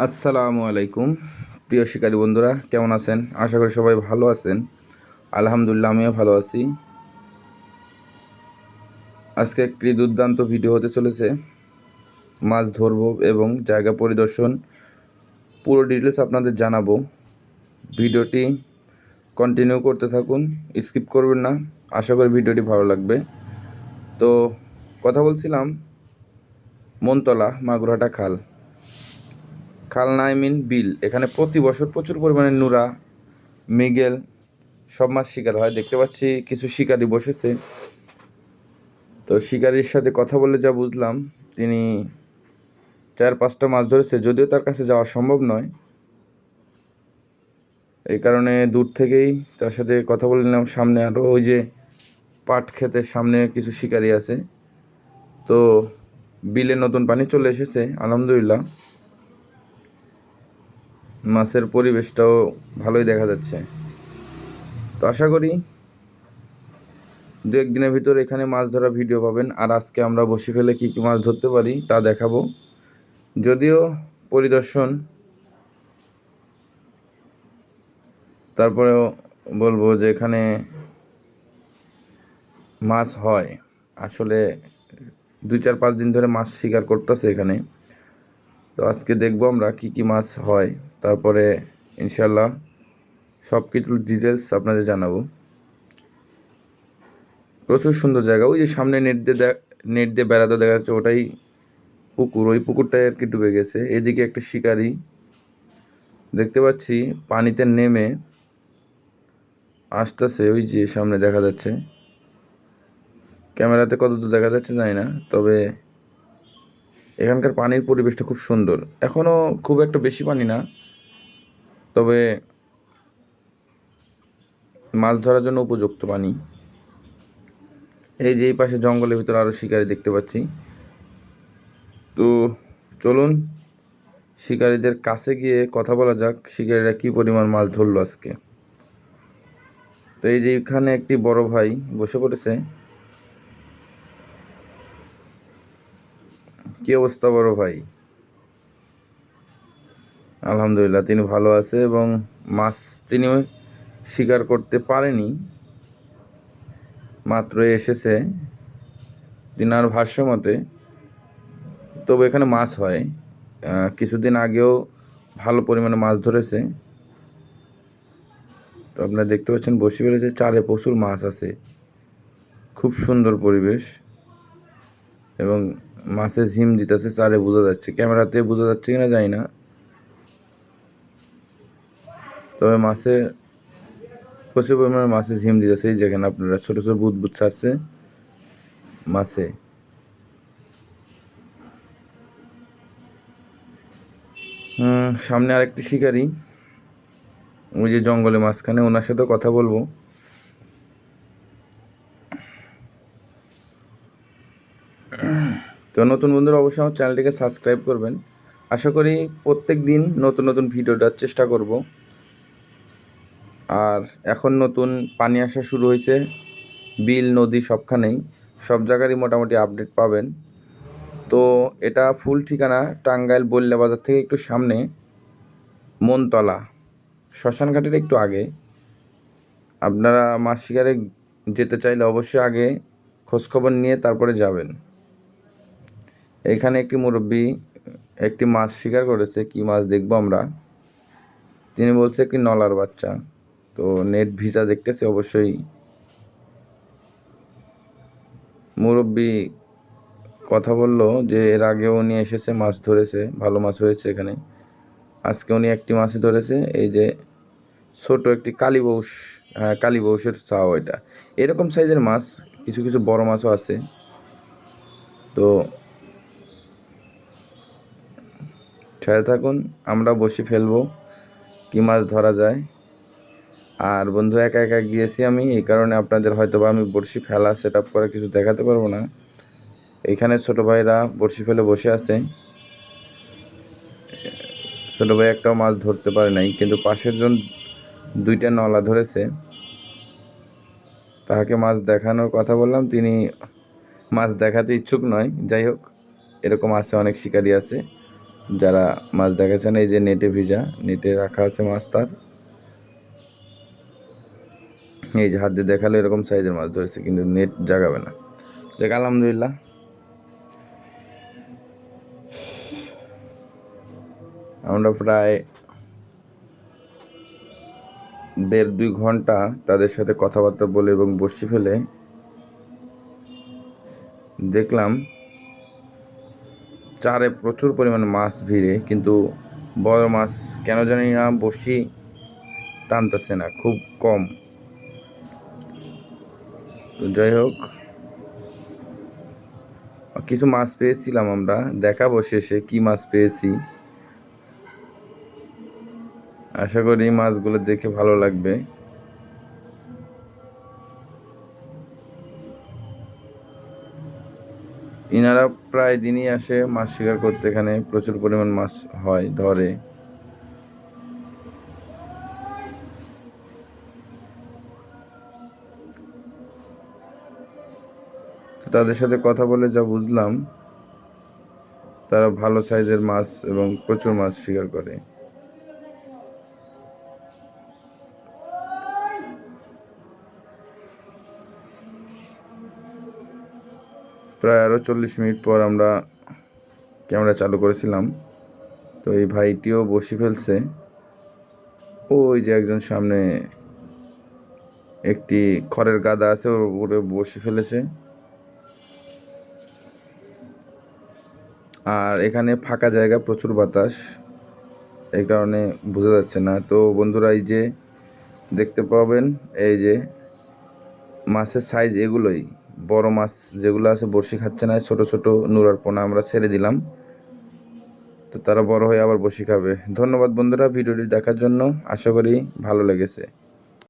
আসসালামু আলাইকুম। প্রিয় শিকারী বন্ধুরা, কেমন আছেন? আশা করি সবাই ভালো আছেন। আলহামদুলিল্লাহ, আমিও ভালো আছি। আজকে একটি দুর্দান্ত ভিডিও হতে চলেছে। মাছ ধরবো এবং জায়গা পরিদর্শন, পুরো ডিটেলস আপনাদের জানাব। ভিডিওটি কন্টিনিউ করতে থাকুন স্কিপ করবেন না। আশা করি ভিডিওটি ভালো লাগবে। তো কথা বলছিলাম, মনতলা মাগুরাটা খাল। খালনা আই মিন বিল। এখানে প্রতি বছর প্রচুর পরিমাণে নুরা, মিগেল সব মাছ শিকার হয়। দেখতে পাচ্ছি কিছু শিকারি বসেছে। তো শিকারির সাথে কথা বলে যা বুঝলাম, তিনি চার পাঁচটা মাছ ধরেছে। যদিও তার কাছে যাওয়া সম্ভব নয়। এই কারণে দূর থেকেই তার সাথে কথা বলে নিলাম। সামনে আরও ওই যে পাট ক্ষেতের সামনে কিছু শিকারি আছে। তো বিলে নতুন পানি চলে এসেছে, আলহামদুলিল্লাহ। মাছের পরিবেশটাও ভালোই দেখা যাচ্ছে। তো আশা করি দু একদিনের ভিতর এখানে মাছ ধরা ভিডিও পাবেন। আর আজকে আমরা বসে ফেলে কী কী মাছ ধরতে পারি তা দেখাবো। যদিও পরিদর্শন, তারপরেও বলব যে এখানে মাছ হয়। আসলে দুই চার পাঁচ দিন ধরে মাছ শিকার করতেছে এখানে। তো আজকে দেখব আমরা কি কি মাছ হয়। তারপরে ইনশাল্লাহ সব কিছুর ডিটেলস আপনাদের জানাব। প্রচুর সুন্দর জায়গা। ওই যে সামনে নেট দিয়ে দেখ, নেট দিয়ে বেড়াতে দেখা যাচ্ছে, ওটাই পুকুর। ওই পুকুরটাই আর কি ডুবে গেছে। এদিকে একটা শিকারি। দেখতে পাচ্ছি পানিতে নেমে আসতেছে। ওই যে সামনে দেখা যাচ্ছে। ক্যামেরাতে কতদূর দেখা যাচ্ছে জানি না, তবে এখানকার পানির পরিবেশটা খুব সুন্দর। এখনও খুব একটা বেশি পানি না। তবে মাছ ধরার জন্য উপযুক্ত পানি। এই যে এই পাশে জঙ্গলের ভিতরে আরও শিকারি দেখতে পাচ্ছি। তো চলুন, শিকারীদের কাছে গিয়ে কথা বলা যাক, শিকারীরা কী পরিমাণ মাছ ধরলো আজকে। তো এই যে এখানে একটি বড় ভাই বসে পড়েছে। কি অবস্থা বড় ভাই? আলহামদুলিল্লাহ, তিনি ভালো আছে এবং মাছ তিনি শিকার করতে পারেনি। মাত্র এসেছে। তিনার ভাষ্য মতে তবে এখানে মাছ হয়। কিছুদিন আগেও ভালো পরিমাণে মাছ ধরেছে। তো আপনারা দেখতে পাচ্ছেন, বসে ফেলেছে, চারে প্রচুর মাছ আছে। খুব সুন্দর পরিবেশ। এবং মাছে ঝিম দিতেছে, চারে বোঝা যাচ্ছে। ক্যামেরাতে বোঝা যাচ্ছে কিনা জানি না। তবে মাছে প্রচুর পরিমাণে মাছে ঝিম দিতেছে। এই যেখানে আপনারা, ছোটো ছোটো বুদ বুদ ছাড়ছে মাছে সামনে আরেকটি শিকারি। ওই যে জঙ্গলে মাঝখানে, ওনার সাথে কথা বলব। তো নতুন বন্ধুরা অবশ্যই আমার চ্যানেলটিকে সাবস্ক্রাইব করবেন। আশা করি প্রত্যেক দিন নতুন নতুন ভিডিও দেওয়ার চেষ্টা করব। আর এখন নতুন পানি আসা শুরু হয়েছে। বিল, নদী সবখানেই। সব জায়গারই মোটামুটি আপডেট পাবেন। তো এটা ফুল ঠিকানা টাঙ্গাইল বল্লা বাজার থেকে একটু সামনে, মনতলা। শ্মশানঘাটের একটু আগে। আপনারা মাছ শিকারে যেতে চাইলে অবশ্যই আগে খোঁজখবর নিয়ে তারপরে যাবেন। এখানে একটি মুরব্বী একটি মাছ শিকার করেছে, কি মাছ দেখব আমরা? তিনি বলছে একটি নলার বাচ্চা। তো নেট ভিজা দেখতেছে অবশ্যই। মুরব্বী কথা বলল যে এর আগেও উনি এসেছে, মাছ ধরেছে, ভালো মাছ হয়েছে এখানে। আজকে উনি একটি মাছ ধরেছে, এই যে ছোট একটি কালীবৌষ হ্যাঁ কালীবৌষের চাও এটা। এরকম সাইজের মাছ, কিছু কিছু বড় মাছও আছে। তো সাথে থাকুন, আমরা বসে ফেলব, কী মাছ ধরা যায়। আর বন্ধু, একা একা গিয়েছি আমি, এই কারণে আপনাদের হয়তো বা আমি বড়শি ফেলা সেট আপ করে কিছু দেখাতে পারব না। এইখানে ছোট ভাইরা বড়শি ফেলে বসে আছে। ছোট ভাই একটাও মাছ ধরতে পারে নাই, কিন্তু পাশের জন দুইটা নলা ধরেছে। তাহাকে মাছ দেখানোর কথা বললাম, তিনি মাছ দেখাতে ইচ্ছুক নয়। যাই হোক, এরকম আছে, অনেক শিকারি আছে। যারা মাছ দেখাচ্ছেন, এই যে নেটে ভিজা, নেটে রাখা আছে মাছ তার। এই যে হাত দিয়ে দেখালে এরকম সাইজের মাছ ধরেছে, কিন্তু নেট জাগাবে না। দেখ আলহামদুলিল্লাহ। আমরা প্রায় দেড় দুই ঘণ্টা তাদের সাথে কথাবার্তা বলে এবং বসি ফেলে দেখলাম চারে প্রচুর পরিমাণে মাছ ভিড়ে, কিন্তু বড় মাছ কেন জানি না বসি টানতেছে না, খুব কম। তো যাই হোক, কিছু মাছ পেয়েছিলাম আমরা, দেখাবো শেষে কি মাছ পেয়েছি। আশা করি মাছগুলো দেখে ভালো লাগবে। ইনারা প্রায় দিনই আসে মাছ শিকার করতে, এখানে প্রচুর পরিমাণ মাছ হয়, ধরে। তাদের সাথে কথা বলে যা বুঝলাম, তারা ভালো সাইজের মাছ এবং প্রচুর মাছ শিকার করে। প্রায় আরও চল্লিশ মিনিট পর আমরা ক্যামেরা চালু করেছিলাম। তো এই ভাইটিও বসে ফেলছে। ওই যে একজন সামনে একটি খড়ের গাদা আছে, ওর উপরে বসে ফেলেছে। আর এখানে ফাঁকা জায়গা প্রচুর বাতাস। এই কারণে বোঝা যাচ্ছে না। তো বন্ধুরা, এই যে দেখতে পাবেন, এই যে মাছের সাইজ এগুলোই। বড় মাছ যেগুলো আছে বড়শি খাচ্ছে না, ছোট ছোট নুরার পোনা আমরা ছেড়ে দিলাম। তো তারা বড় হয়ে আবার বসি খাবে। ধন্যবাদ বন্ধুরা ভিডিওটি দেখার জন্য। আশা করি ভালো লেগেছে।